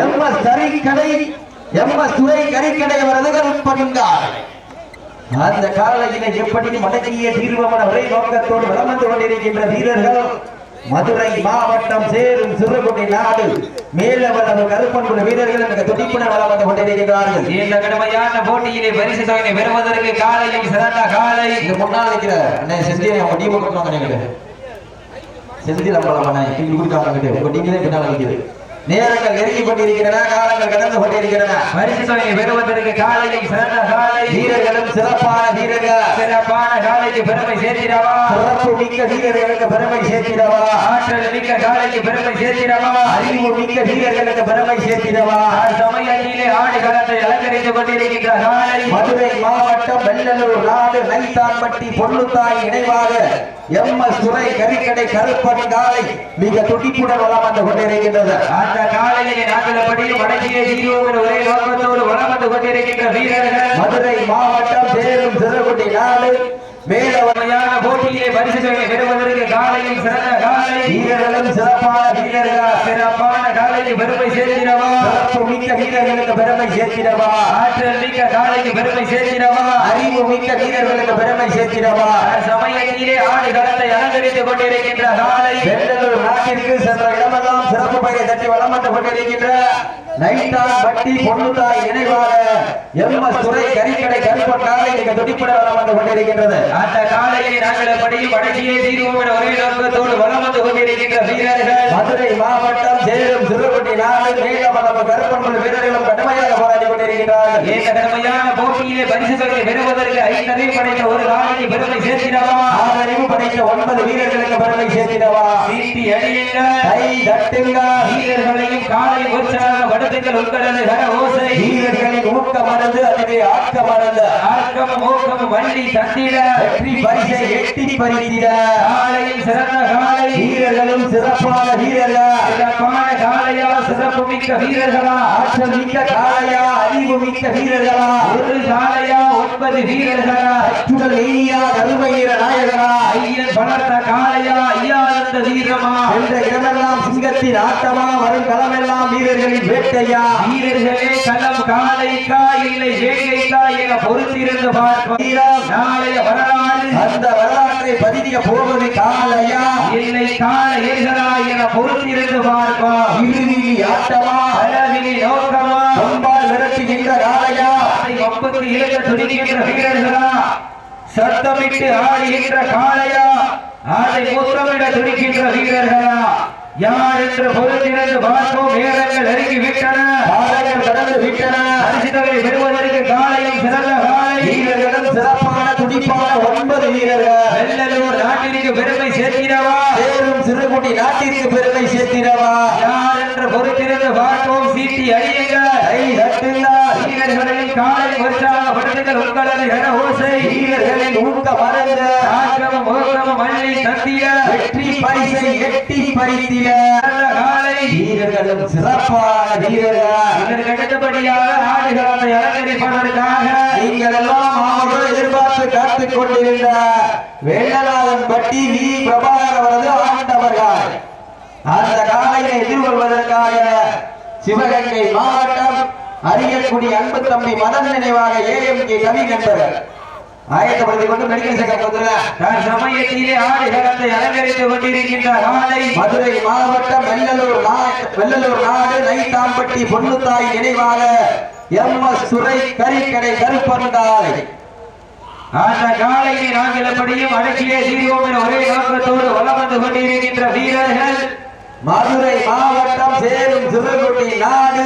M S கறிக்கடை M S துறை கறிக்கடை அவரது பணிந்தார். அந்த காலையில எப்படி மடக்கிய தீர்வமன ஒரே நோக்கத்தோடு வலம் வந்து கொண்டிருக்கின்ற வீரர்கள் மதுரை மாவட்டம் சேரும் சிறுகுடி நாடு மேலவளவு கருப்பன்புல வீரர்கள் மிக துடிப்புடன் வலம் வந்து கொண்டிருக்கின்றார்கள் இந்த கடுமையான போட்டியிலே பரிசு தொகையை பெறுவதற்கு காலையும் சிறந்த காலை. இங்க முன்னால் நிக்கிற அண்ணே செந்தில் அவங்க டீம் கொடுக்கணும் நினைக்கிறேன் செந்தில் அம்பலம் அண்ணே இங்க கொடுக்காங்க உங்க டீம் தான் பின்னால் நிக்குது. நேரங்கள் நெருங்கி கொண்டிருக்கின்றன காலங்கள் கடந்து கொண்டிருக்கின்றன. பரிசு தொகையை பெறுவதற்கு காலையும் சிறந்த காலை. வீரர்களும் சிறப்பான வீரர்கள். சிறப்பான காலைக்கு பெருமை சேர்த்திடவா சிறப்பு மிக்க வீரர்களுக்கு பெருமை சேர்த்திடவா ஆற்றல் மிக்க காலைக்கு பெருமை சேர்த்திடவா அறிவு மிக்க வீரர்களுக்கு பெருமை சேர்த்திடவா சமயத்திலே ஆடு களத்தை அலங்கரித்துக் கொண்டிருக்கின்ற காலை. வெள்ளலூர் நாடு நைத்தான்பட்டி பொன்னுத்தாய் இணைவாக எம் எஸ் துறை கறிக்கடை கருப்பன் காலை மிக துடிப்புடன் வளம் வந்து கொண்டிருக்கின்றது. அந்த காலையிலே நாங்களபடியும் வடக்கிலே தீர்வோம் ஒரே நோக்கத்தோடு வளம் வந்து கொண்டிருக்கின்ற வீரர்கள். மதுரை மாவட்டம் சேரும் சிறுகுடி நாடு மேலவன் உண்மையான போட்டியிலே பரிசு தொகை பெறுவதற்கு காலையும் சிறந்த காலை. வீரர்களும் சிறப்பான வீரர்கள்? சிறப்பான காலைக்கு பெருமை சேர்த்திடவா சிறப்பு மிக்க வீரர்களுக்கு பெருமை சேர்த்திடவா ஆற்றல் மிக்க காலைக்கு பெருமை சேர்த்திடவா அறிவு மிக்க வீரர்களுக்கு பெருமை சேர்த்திடவா சமயத்திலே ஆடு களத்தை அலங்கரித்துக் கொண்டிருக்கின்ற காலை. வெள்ளலூர் நாட்டிற்கு சென்ற இடமெல்லாம் சிறப்பு பெயரை தட்டி வளம் வந்து கொண்டிருக்கின்ற நைட்டான் பட்டி பொன்னுத்தாய் இணைவாக எம் எஸ் துறை கறிக்கடை கருப்பன் காலை துடிப்பட துடிப்புடன் வளம் வந்து கொண்டிருக்கின்றது. அந்த காலையை நாங்கள் படி வடக்கியே தீர்வோம் என ஒரே நோக்கத்தோடு வளம் வந்து கொண்டிருக்கின்ற வீரர்கள் மதுரை மாவட்டம் சேலம் சிறுபட்டி நாடு மேலவளம் கருப்பன் வீரர்களும் கடுமையாக கொண்டிருக்கிறார்கள் இந்த கடுமையான போட்டியிலே பரிசு தொகை பெறுவதற்கு ஐந்தறிவு படைத்த ஒரு காலைக்கு பெருமை சேர்த்திடவா? ஆதரவு படைத்த ஒன்பது வீரர்களுக்கு பெருமை சேர்த்திடவா? சீட்டி அடியுங்கள் கை தட்டுங்க வீரர்களையும் காலை உற்சாக படுத்துங்கள். உங்களது கர ஓசை. வீரர்களின் ஊக்க மருந்து அதுவே ஆக்க மருந்து ஆக்கமும் ஊக்கமும் வண்டி தந்திட. வெற்றி பரிசை எட்டி பறித்திட. காலையில் சிறந்த காலை. வீரர்களும் சிறப்பான வீரர்கள். சிறப்பான காலையா சிறப்பு மிக்க வீரர்களா. ஆற்றல் மிக்க காளையா அறிவு மிக்க வீரர்களா. ஒரு காலையா ஒன்பது வீரர்களா. அச்சுடல் எய்யா கருமையிற நாயகனா. ஐயன் வளர்த்த காலையா ஐயா இருந்த வீரமா. என்ற இடமெல்லாம் சிங்கத்தின் ஆட்டமா வரும் களமெல்லாம் வீரர்களின் வேட்டையா. வீரர்களே களம் காலைக்கா இல்லை வேங்கைக்கா என பொறுத்திருந்து பார்ப்போம். வீரம் நாளைய வரலாறு. அந்த வரலாற்றை பதிக்க போவது காளையா. இல்லை கால ஏர்களா என பொறுத்திருந்து பார்ப்போம். இறுதி ஆட்டமா அளவிலே நோக்கமா கொம்பால் விரட்டுகின்ற காளையா அதை ஒப்பத்து இழக்க துடிக்கின்ற வீரர்களா சத்தமிட்டு ஆடுகின்ற காளையா? அதை முத்தமிட துடிக்கின்ற வீரர்களா யார் என்ற பொருளிலிருந்து பார்ப்போம். நேரங்கள் நெருங்கி விட்டன காளைகள் கடந்து விட்டன பரிசுகளை பெறுவதற்கு காலையும் சிறந்த காலை வீரர்களும் சிறப்பான துடிப்பான ஒன்பது வீரர்கள். வெள்ளலூர் நாட்டிற்கு பெருமை சேர்த்திடவா? சேரும் சிறுகுடி நாட்டிற்கு பெருமை சேர்த்திடவா? யார் என்று பொறுத்திருந்து பார்ப்போம் சீட்டி அடியுங்கள். கை தட்டுங்கள். வீரர்களையும் காலை உற்சாகப்படுத்துங்கள் உங்களது கன ஓசை. வீரர்களின் ஊக்க மறந்த. ஆக்கிரமம் மோகமம் மண்ணை தந்திட. வெற்றி பரிசை எட்டி பறித்திட. சிறந்த காலை. வீரர்களும் சிறப்பான வீரர்கள். இதற்கு அடுத்தபடியாக ஆடுகளத்தை அலங்கரிப்பதற்காக. நீங்கள் எல்லாம் அவர்கள் எதிர்பார்த்து காத்துக் கொண்டிருந்த வேண்டநாதன் பட்டி வி. பிரபாகர் அவரது ஆண்டவர்கள். அந்த காலையை எதிர்கொள்வதற்காக சிவகங்கை மாவட்டம் அரியக்குடி அன்பு தம்பி மதன் நினைவாக ஏஎம் கே கவி நண்பர்கள். ஆயத்தப்படுத்திக் கொண்டு மெடிக்கல் செக்கப் வந்துள்ள தன் அலங்கரித்துக் கொண்டிருக்கின்ற காலை மதுரை மாவட்டம் வெள்ளலூர் வெள்ளலூர் நாடு பொன்னுத்தாய் நினைவாக எம் எஸ் துறை கறிக்கடை கருப்பன்காலை அந்த காலையை நாங்கள் எப்படியும் அடக்கியே தீர்வோம் என ஒரே நோக்கத்தோடு வளம் வந்து கொண்டிருக்கின்ற வீரர்கள் மதுரை மாவட்டம் சேரும் சிறுகுடி நாடு.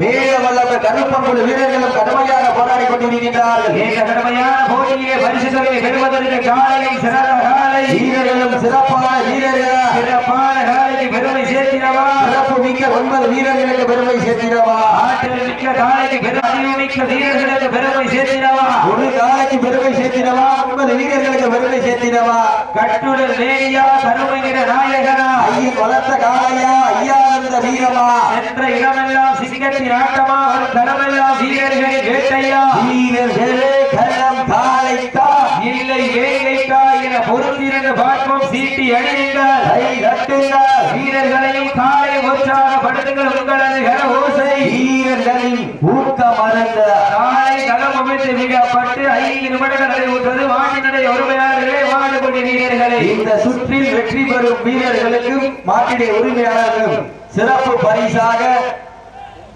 மேலவல்லப கருப்பங்குழு வீரர்களும் கடுமையாக போராடி கொண்டிருக்கின்றார்கள். இந்த கடுமையான போட்டியிலே பரிசு தொகையை பெறுவதற்கு காலையும் சிறந்த காலை. வீரர்களும் சிறப்பான வீரர்கள்? சிறப்பான காலைக்கு பெருமை சேர்த்திடவா? சிறப்பு மிக்க ஒன்பது வீரர்களுக்கு பெருமை சேர்த்திடவா? ஆற்றல் மிக்க காலைக்கு பெருமை மிக்க வீரர்களுக்கு பெருமை சேர்த்திடவா? ஒரு காலைக்கு பெருமை சேர்த்திடவா? ஒன்பது வீரர்களுக்கு பெருமை சேர்த்திடவா? கட்டுடல் நேரியா கருமைகிற நாயகனா? ஐயன் வளர்த்த காளையா? ஐயா வந்த வீரமா? என்ற இடமெல்லாம் சிங்கத்தின் ஆட்டமா? வரும் களமெல்லாம் வீரர்களின் வேட்டையா? வீரர்களே களம் காளைத்தா? இல்லை வேங்கைக்கா என பொறுத்திருந்து பார்ப்போம். சீட்டி அணியுங்கள். கை தட்டுங்கள். வீரர்களையும் காலை உற்சாகப்படுத்துங்கள் உங்களது கர ஓசை. வீரர்களின் ஊக்கம் அறந்த காலை களம் அமைத்து மிகப்பட்டு ஐந்து நிமிடங்கள் நடைபெற்றது வாணிநடை உரிமையாளர்களே வாடுபடி வீரர்களே. இந்த சுற்றில் வெற்றி பெறும் வீரர்களுக்கும் மாட்டிடைய உரிமையாளர்களும் சிறப்பு பரிசாக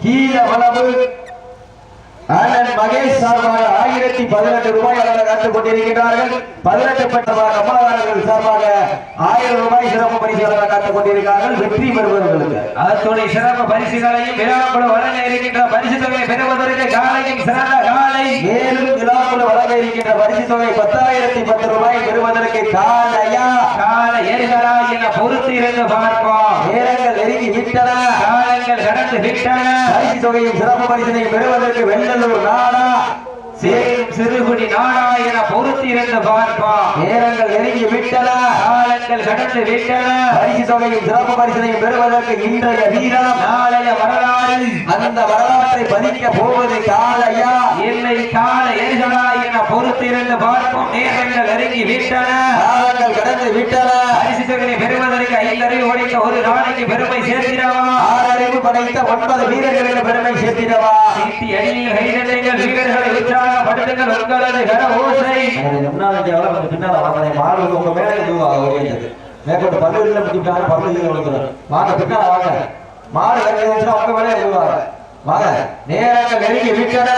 கீழவளவு அண்ணன் மகேஷ் சார்பாக ஆயிரத்தி பதினெட்டு ரூபாய் அளவு காத்துக் கொண்டிருக்கிறார்கள் பதினெட்டு பெற்றவாக அமலாளர்கள் சார்பாக ஆயிரம் ரூபாய் சிறப்பு பரிசு அளவு காத்துக் கொண்டிருக்கிறார்கள். வெற்றி பெறுபவர்களுக்கு. அத்துணை சிறப்பு பரிசுகளையும் விழாக்குழு வழங்க இருக்கின்ற பரிசு தொகையை பெறுவதற்கு காலையும் சிறந்த காலை. மேலும் விழாக்குழு வழங்க இருக்கின்ற பரிசு தொகை பத்தாயிரத்தி பத்து ரூபாய் பெறுவதற்கு காலையா? கால ஏறுகளா என பொறுத்து இருந்து பார்ப்போம். நேரங்கள் நெருங்கி விட்டன. காலங்கள் கடந்து விட்டன. பரிசு தொகையும் சிறப்பு பரிசினை பெறுவதற்கு வெள்ளலூர் நாடா? சேரும் சிறுகுடி நாடா என பொறுத்து இருந்து பார்ப்போம் நேரங்கள் நெருங்கி விட்டன. காலங்கள் கடந்து விட்டன. பரிசு தொகையும் சிறப்பு பரிசினையும் பெறுவதற்கு இன்றைய வீரம் நாளைய வரலாறு. அந்த வரலாற்றை பதிக்க போவது காலையா? இல்லை கால ஏறுகளா என பொறுத்து இருந்து பார்ப்போம். நேரங்கள் நெருங்கி விட்டன. காலங்கள் கடந்து விட்டன. பரிசு தொகையை பெறுவதற்கு ஐந்தறிவு உடைத்த ஒரு நாளைக்கு பெருமை சேர்த்திடவா? ஆறறிவு படைத்த ஒன்பது வீரர்களுக்கு பெருமை சேர்த்திடவா? சீட்டி அணியில் கைதட்டுங்கள். வீரர்களை உற்சாகப்படுத்துங்கள். உங்களது கர ஓசை. முன்னாள் கொஞ்சம் பின்னால வாங்க மாடு உங்க மேலே ஓடியது மேற்கொண்டு பல்லுல முடிப்பாங்க பல்லுல விழுந்துடும் வாங்க பின்னால வாங்க. மாடு கட்டிச்சுன்னா உங்க மேலே விழுவாங்க வாங்க. நேரங்கள் நெருங்கி விட்டன.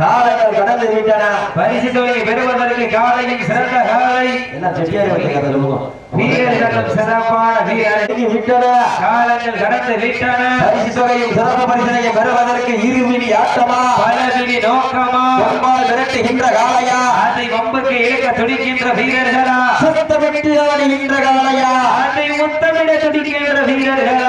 காலங்கள் கடந்து விட்டன. பரிசு தொகையை பெறுவதற்கு காலையில் சிறந்த காலை. என்ன செட்டியாரி வைக்கிறது சொல்லுவோம் வீரர்களும் சிறப்பான வீரர். நெருங்கி விட்டன. காலங்கள் கடந்து விட்டன. பரிசு தொகையும் சிறப்பு பரிசனையும் பெறுவதற்கு இருமினி ஆட்டமா? பலவிதி நோக்கமா? பொன்பால் விரட்டுகின்ற காளையா? அதை வம்புக்கு இழுக்க துடிக்கின்ற வீரர்களா? சத்தமிட்டு ஆடுகின்ற காளையா? அதை முத்தமிட துடிக்கின்ற வீரர்களா வீரர்களே?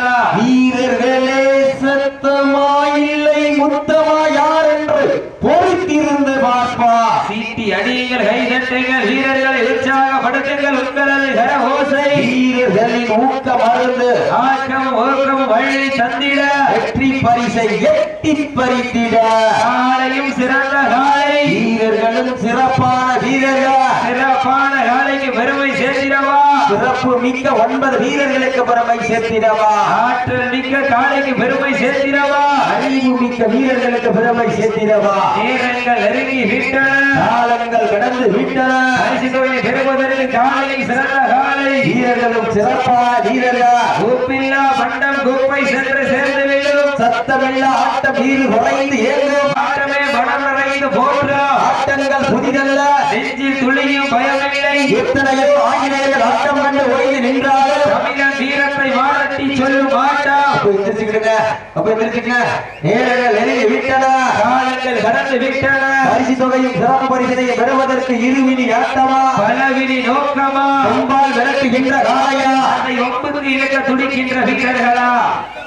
ஓசை வீரர்களின் ஊக்க மருந்து. ஆக்கம் ஓக்கம் வழி தந்திட வெற்றி பரிசை எட்டி பறித்திட. காலையும் சிறந்த காலை. வீரர்களும் சிறப்பான வீரர்கள். சிறப்பான காலைக்கு பெருமை சேர்த்திடவா? சிறப்பு மிக்க ஒன்பது வீரர்களுக்கு பெருமை சேர்த்திடவா? ஆற்றல் மிக்க காலைக்கு பெருமை சேர்த்திடவா? அறிவு மிக்க வீரர்களுக்கு பெருமை சேர்த்திடவா? நேரங்கள் நெருங்கி விட்டன. காலங்கள் கடந்து விட்டன. பரிசு தொகையை பெறுவதற்கு காலையில் சிறந்த காலை. வீரர்களும் சிறப்பான வீரர்கள் உப்பில்லா பண்டம் குப்பை சென்று சேர்ந்து விடும் சத்தமில்ல ஆட்டம் வீறு குறைந்து ஏங்கும் ஆட்டமே மனம் நிறைந்து போற்றா. ஆட்டங்கள் புதிதல்ல. நெஞ்சில் துளியும் பயமில்லை. எத்தனையோ ஆங்கிலேயர்கள் ஆட்டம் நின்றார்கள் தமிழன் வீரத்தை மாறட்டி சொல்லும் ஆட்டம் அப்ப எந்திரிச்சுக்கிடுங்க அப்ப எந்திரிச்சுங்க நேரங்கள் நெருங்கி விட்டன. காலங்கள் கடந்து விட்டன. பரிசு தொகையும் சிறப்பு பரிசனையும் பெறுவதற்கு இருவினி ஆட்டமா? பலவிதி நோக்கமா? அம்பால் விரட்டுகின்ற காளையா? அதை ஒப்புக்கு இழக்க துடிக்கின்ற வீரர்களா?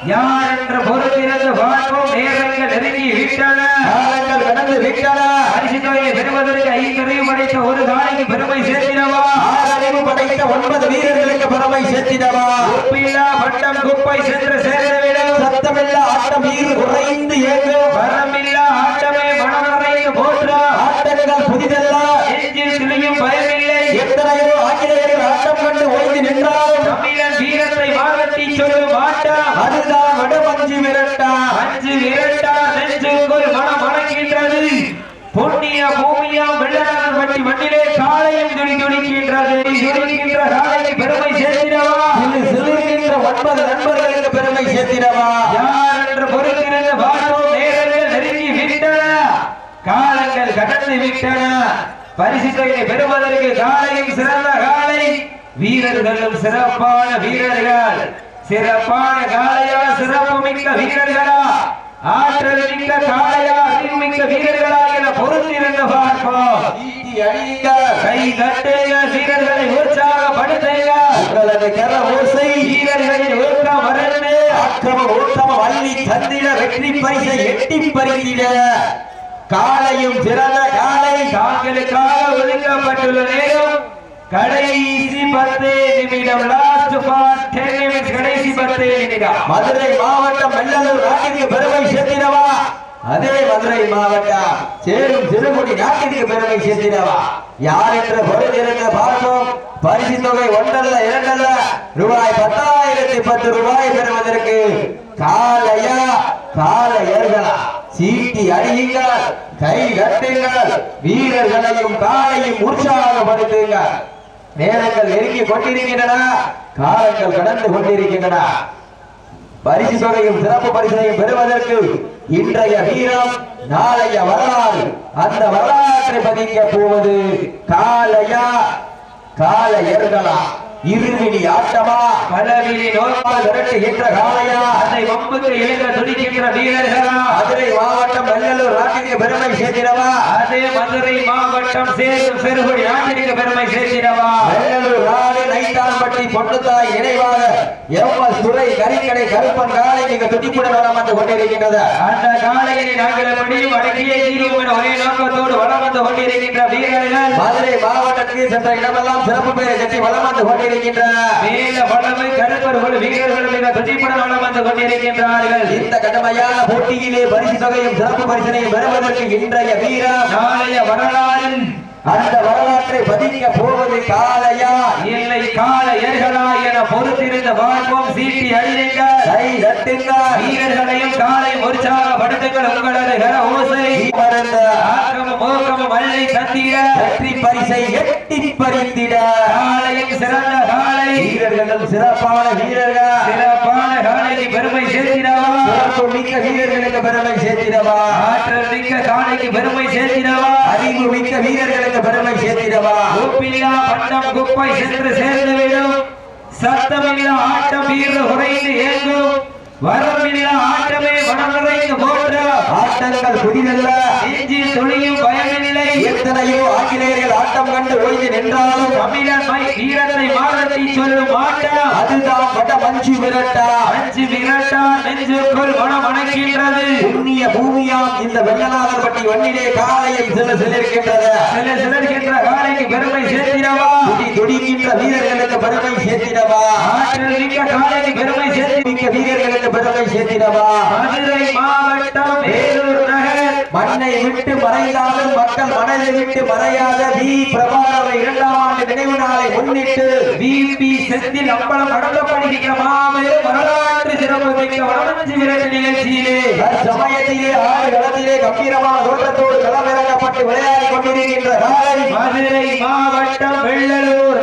யார் என்ற பொறுத்திருந்து பார்ப்போம் நேரங்கள் நெருங்கி விட்டன. காலங்கள் கடந்து விட்டன. பரிசு தொகையை பெறுவதற்கு படைத்த ஒரு காலைக்கு பெருமை சேர்த்திடவா? சேர்த்திடவா உப்பில்லா பட்டம் குப்பை சென்று சேர்ந்த சத்தமில்ல ஆட்டம் வீறு குறைந்து ஏங்கும் வரமில்லா ஆட்டமே மனம் நிறைந்து போற்றா ஆட்டங்கள் புதிதல்ல நெஞ்சில் துளியும் பயமில்லை எத்தனையோ ஆங்கிலேயர்கள் ஆட்டம் கண்டு ஓய்ந்து நின்றாலும் தமிழன் வீரத்தை மாறட்டி சொல்லும் ஆட்டம் அதுதான் வடமஞ்சி விரட்டா அஞ்சு விரட்டா நெஞ்சுக்குள் மனம் மணக்கின்றது புண்ணிய பூமியாம் வெள்ளநாதன் பட்டி மண்ணிலே காலையும் துடி துடிக்கின்றது துடிக்கின்ற காலைக்கு பெருமை சேர்த்திடவா இது சிலிர்கின்ற ஒன்பது நண்பர்களுக்கு பெருமை சேர்த்திடவா யார் என்று பொறுத்திருந்து பார்ப்போம் நேரங்கள் நெருங்கி விட்டன காலங்கள் கடந்து விட்டன பெறுவதற்கு காலையும் சிறந்த காலை வீரர்களும் சிறப்பான வீரர்கள். சிறப்பான காலையா சிறப்பு மிக்க வீரர்களா. ஆற்றல் மிக்க காலையா மிக்க வீரர்களா என பொறுத்திருந்து பார்ப்போம். கை தட்டுங்க வீரர்களை உற்சாகப்படுத்துங்க. உங்களது கர ஓசை வீரர்களின் ஊக்கம் வரண்டு ஆக்கிரம ஓட்டம வள்ளி தந்திட வெற்றி பரிசை எட்டி பறிந்திட காலையும் சிறந்த காலை தாங்களுக்காக ஒதுக்கப்பட்டுள்ள நேரம் கடைசி பத்து நிமிடம் லாஸ்ட் ஃபார் டென் நிமிட்ஸ் கடைசி பத்து நிமிடம். மதுரை மாவட்டம் வெள்ளலூர் நாட்டிற்கு பெருமை சேர்த்திடவா? அதே மதுரை மாவட்டம் சேரும் சிறுமுடி நாட்டிற்கு பெருமை சேர்த்திடவா? யார் என்ற பொருள் இருந்த பரிசு தொகை ஒன்றல்ல இரண்டல்ல. ரூபாய் பத்தாயிரத்தி பத்து ரூபாய் பெறுவதற்கு காலையா? காலையர்களா? சீட்டி அடியுங்கள் கை கட்டுங்கள் வீரர்களையும் காலையும் உற்சாகப்படுத்துங்கள் நேரங்கள் நெருங்கி கொண்டிருக்கின்றன காலங்கள் கடந்து கொண்டிருக்கின்றன. பரிசு தொகையும் சிறப்பு பரிசையும் பெறுவதற்கு இன்றைய வீரம் நாளைய வரலாறு. அந்த வரலாற்றை பதிக்க போவது காலையா காலையர்களா இருவிழி ஆட்டமா பலவிழி நோக்கால் விரட்டுகின்ற காலையா அதை வம்புக்கு இழந்த துடிக்கின்ற வீரர்களா? மதுரை மாவட்டம் வெள்ளலூர் நாட்டிற்கு பெருமை சேர்த்திடவா அதே மதுரை மாவட்டம் சேரும் பெருகுடி நாட்டிற்கு பெருமை சேர்த்திடவா வெள்ளலூர் நாடு நைத்தான்பட்டி பொன்னுத்தாய் நினைவாக எம் எஸ் துறை கறிக்கடை கருப்பன் காலை மிக துடிப்புடன் வளம் வந்து கொண்டிருக்கின்றது. அந்த காலையினை நாங்கள் எப்படியும் அடக்கியே தீர்வோம் என ஒரே நோக்கத்தோடு வளம் வந்து கொண்டிருக்கின்ற வீரர்கள். மதுரை மாவட்டத்தில் சென்ற இடமெல்லாம் சிறப்பு பெயரை கட்டி வளம் வந்து கொண்டிருக்கின்றன. மேல வளமை கருப்பர்கள் வீரர்கள் மிக வளம் வந்து கொண்டிருக்கின்றார்கள். இந்த கடுமையான போட்டியிலே பரிசு தொகையும் சிறப்பு பரிசனையும் பெறுவதற்கு இன்றைய வீரம் நாளைய வரலாறில் அந்த வரலாற்றை பதிக்க போவது காலையா? இல்லை கால ஏர்களா என பொறுத்திருந்த வாழ்வோம். சீட்டி அழிங்க கை தட்டுங்கள். வீரர்களையும் காலை உற்சாகப்படுத்துங்கள் உங்களது கர ஓசை. மறந்த. ஆக்கமும் மோக்கமும் மழை தந்திட. வெற்றி பரிசை எட்டி பறித்திட. காலையும் சிறந்த காலை. வீரர்களும் சிறப்பான வீரர்கள். சிறப்பான காலைக்கு பெருமை சேர்த்திடவா? சிறப்பு மிக்க வீரர்களுக்கு பெருமை சேர்த்திடவா? ஆற்றல் மிக்க காலைக்கு பெருமை சேர்த்திடவா? அறிவு மிக்க வீரர்களுக்கு பெருமை சேர்த்திடவா? கூப்பில்லா பட்டம் குப்பை சென்று சேர்ந்துவிடும். சத்தமில்லா ஆட்டம் வீர குறைந்து ஏங்கும். வரமில்லா ஆட்டமே ஆட்டங்கள் புதிதல்ல நெஞ்சில் துளியும் பயமில்லை. எத்தனையோ ஆங்கிலேயர்கள் ஆட்டம் கண்டு ஓய்ந்து நின்றாலும் தமிழன் மை வீரத்தை மாறத்தை சொல்லும் ஆட்டம். அதுதான் வட மஞ்சு விரட்டா. அஞ்சு விரட்டா நெஞ்சுக்குள் மனம் அணைக்கின்றது புண்ணிய பூமியாம் இந்த வெள்ளநாதர்பட்டி வண்ணிலே காலையில் சில சிலிருக்கின்றது. சில சிலர்கின்ற காலைக்கு பெருமை சேர்த்திடவா துடி துடிக்கின்ற வீரர்களுக்கு பெருமை சேர்த்திடவா? பெருமை சேர்த்தி வீரர்களுக்கு பெருமை சேர்த்திடவா? மதுரை மாவட்டம் வேலூர் நகர். மண்ணை விட்டு மறைந்தாலும் மக்கள் மனதை விட்டு மறையாத வி. பிரபாகர இரண்டாம் ஆண்டு நினைவு நாளை முன்னிட்டு பிபி செந்தில் அம்பலம் நடத்தப்படுகின்ற மாபெரும் வரலாற்று சிறப்பு மிக்க வடமஞ்சி விரட்டு நிகழ்ச்சியிலே சமயத்திலே ஆறு களத்திலே கம்பீரமான தோற்றத்தோடு களமிறக்கப்பட்டு விளையாடி கொண்டிருக்கின்ற மதுரை மாவட்டம் வெள்ளலூர்.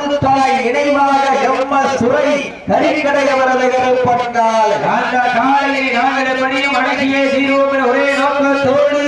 பொன்னுத்தாய் நினைவாக எம் எஸ் சுரை கறிக்கடை அவரது கருப்பண்டால் அந்த காலையை நாங்கள் எப்படியும் அடக்கியே தீர்வோம் ஒரே நோக்கத்தோடு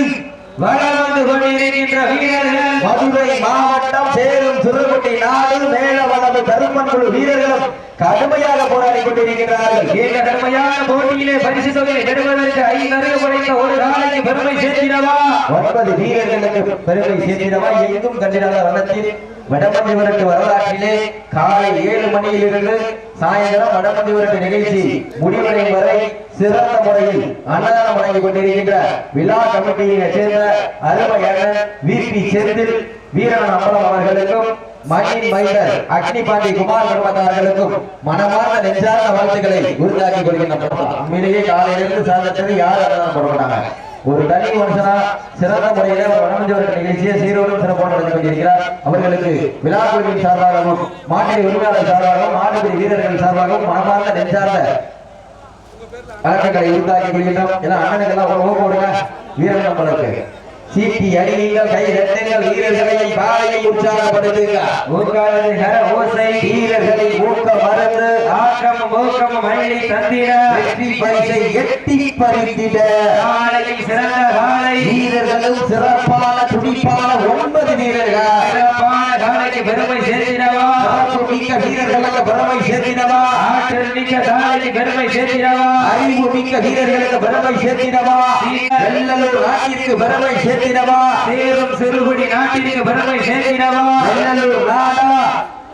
வளம் வந்து கொண்டிருக்கின்ற வீரர்கள் மதுரை மாவட்டம் சேரும் சிறுகுட்டி நாடு மேல வளவு கருப்பன் குழு வீரர்களும் கடுமையாக போராடி கொண்டிருக்கிறார்கள். இந்த கடுமையான போட்டியிலே பரிசு தொகையை பெறுவதற்கு ஐநறு படைத்த ஒரு காலைக்கு பெருமை சேர்த்திடவா ஒன்பது வீரர்களுக்கு பெருமை சேர்த்திடவா எங்கும் கண்டிராத வனத்தில் வடமஞ்சி விரட்டு வரலாற்றிலே காலை ஏழு மணியிலிருந்து சாயந்தரம் வடமஞ்சி விரட்டு நிகழ்ச்சி முடிவடையும் வரை சிறந்த முறையில் அன்னதானம் வழங்கிக் கொண்டிருக்கின்ற விழா கமிட்டியை சேர்ந்த அருமையான அண்ணன் வி. பி. செந்தில் வீரன் அம்பலம் அவர்களுக்கும் மண்ணின் மைந்தர் அக்னி பாண்டி குமார் குடும்பத்தார்களுக்கும் மனமார்ந்த நெஞ்சார்ந்த வாழ்த்துக்களை உறுதியாக்கி கொள்கின்ற உண்மையிலேயே காலையிலிருந்து சாதத்திற்கு யார் அன்னதானம் போட மாட்டாங்க? ஒரு தனி மனுஷனா சிறந்த முறையில ஒரு வனமஞ்சவர்கள் நிகழ்ச்சியை சீரோடும் சிறப்பாக நடந்து கொண்டிருக்கிறார். அவர்களுக்கு விழா குழுவின் சார்பாகவும் மாட்டின் உரிமையாளர் சார்பாகவும் மாட்டுப்பிடி வீரர்கள் சார்பாகவும் மனமார்ந்த நெஞ்சார்ந்த வழக்குகளை உருவாக்கி கொள்கின்றோம். ஏன்னா அண்ணனுக்கு எல்லாம் ஒரு ஓப்பு கொடுங்க வீரர் நம்மளுக்கு. சீட்டி அடியுங்கள் கை ரத்தங்கள் வீரர்களை பாலையை உற்சாகப்படுத்துங்க. உங்களது ஓசை வீரர்களை ஊக்க மறந்து ஆக்கம் ஊக்கம் மழை தந்திட. வெற்றி பரிசை எட்டி பறித்திட. காலையில் சேர்த்திடவா? ஆற்றல் மிக்க காலைக்கு பெருமை சேர்த்திடவா? அறிவு மிக்க வீரர்களுக்கு பெருமை சேர்த்திடவா? வெள்ளலூர் நாட்டிற்கு பெருமை சேர்த்திடவா? சேரும் சிறுகுடி நாட்டிற்கு பெருமை சேர்த்திடவா? வெள்ளலூர் நாடா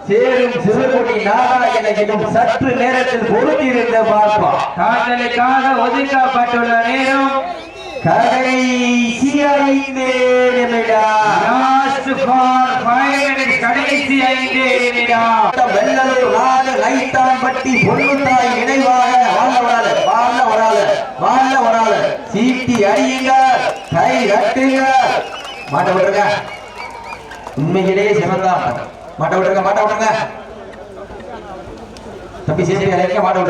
சேரும் சிறுகுடி நாடா என சற்று நேரத்தில் பொருத்தியிருந்த பார்ப்போம். காதலுக்காக ஒதுக்கப்பட்டுள்ள நேரம் கடைசி ஐந்து கடைசி ஐந்து வெள்ளலூர் நாடு நைத்தான்பட்டி பொன்னுத்தாய் நினைவாக வாழ வராது வாழ வராது வாழ வராது சீட்டி அடியுங்க கை கட்டுங்க மாட்ட விட்டுருங்க. உண்மையிலேயே சிறந்த மாட்ட விட்டுருங்க மாட்ட விட்டுருங்க. தம்பி இறங்க மாட்ட விட்டுருங்க.